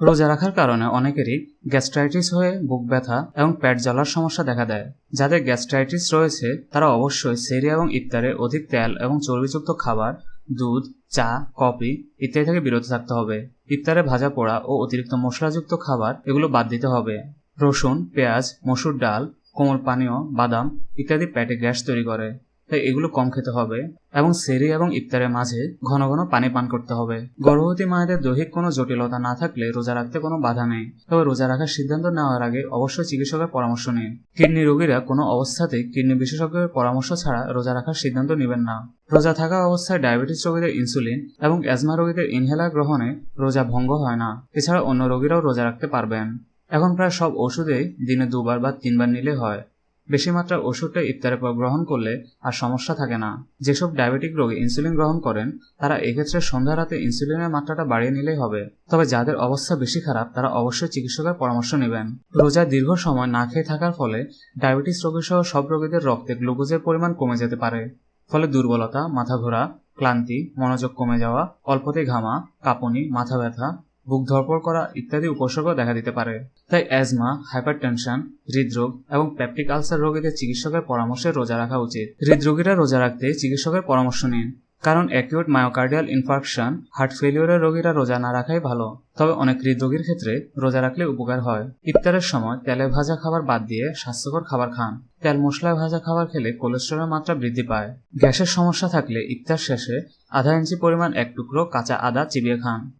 রোজা রাখার কারণে অনেকেরই গ্যাস্ট্রাইটিস হয়ে বুক ব্যথা এবং পেট জ্বালার সমস্যা দেখা দেয়। যাদের গ্যাস্ট্রাইটিস রয়েছে, তারা অবশ্যই সেরি এবং ইফতারে অধিক তেল এবং চর্বিযুক্ত খাবার, দুধ, চা, কফি ইত্যাদি থেকে বিরত থাকতে হবে। ইফতারে ভাজা পোড়া ও অতিরিক্ত মশলাযুক্ত খাবার এগুলো বাদ দিতে হবে। রসুন, পেঁয়াজ, মসুর ডাল, কোমল পানীয়, বাদাম ইত্যাদি পেটে গ্যাস তৈরি করে। তাই এগুলো কম খেতে হবে। এবং সেরি এবং ইফতারের মাঝে ঘন ঘন পানি পান করতে হবে। গর্ভবতী মায়েদের দৈহিক কোনো জটিলতা না থাকলে রোজা রাখতে কোনো বাধা নেই। তবে রোজা রাখার সিদ্ধান্ত নেওয়ার আগে অবশ্যই চিকিৎসকের পরামর্শ নিন। কিডনি রোগীরা কোনো অবস্থাতেই কিডনি বিশেষজ্ঞের পরামর্শ ছাড়া রোজা রাখার সিদ্ধান্ত নেবেন না। রোজা থাকা অবস্থায় ডায়াবেটিস রোগীদের ইনসুলিন এবং অ্যাজমা রোগীদের ইনহেলার গ্রহণে রোজা ভঙ্গ হয় না। এছাড়া অন্য রোগীরাও রোজা রাখতে পারবেন। এখন প্রায় সব ওষুধেই দিনে দুবার বা তিনবার নিলে হয়। বেশি মাত্রার ওষুধটা ইফতারের পর গ্রহণ করলে আর সমস্যা থাকে না। যেসব ডায়াবেটিক রোগী ইনসুলিন গ্রহণ করেন, তারা এক্ষেত্রে সন্ধ্যা রাতে ইনসুলিনের মাত্রাটা বাড়িয়ে নিলেই হবে। তবে যাদের অবস্থা বেশি খারাপ, তারা অবশ্যই চিকিৎসকের পরামর্শ নেবেন। রোজা দীর্ঘ সময় না খেয়ে থাকার ফলে ডায়াবেটিস রোগী সহ সব রোগীদের রক্তে গ্লুকোজের পরিমাণ কমে যেতে পারে। ফলে দুর্বলতা, মাথা ঘোরা, ক্লান্তি, মনোযোগ কমে যাওয়া অল্পতে ঘামা, কাঁপুনি, মাথা ব্যথা বুক ধরপড় করা ইত্যাদি উপসর্গ দেখা দিতে পারে। তাই অ্যাজমা, হাইপারটেনশন, হৃদরোগ এবং পেপটিক আলসার রোগীদের চিকিৎসকের পরামর্শে রোজা রাখা উচিত। হৃদরোগীরা রোজা রাখতে চিকিৎসকের পরামর্শ নিন। কারণ অ্যাকিউট মায়োকার্ডিয়াল ইনফার্কশন হার্ট ফেলিওরের রোগীরা রোজা না রাখাই ভালো। তবে অনেক হৃদরোগীর ক্ষেত্রে রোজা রাখলে উপকার হয়। ইফতারের সময় তেলে ভাজা খাবার বাদ দিয়ে স্বাস্থ্যকর খাবার খান। তেল মশলায় ভাজা খাবার খেলে কোলেস্টেরলের মাত্রা বৃদ্ধি পায়। গ্যাসের সমস্যা থাকলে ইফতার শেষে আধা ইঞ্চি পরিমাণ এক টুকরো কাঁচা আদা চিবিয়ে খান।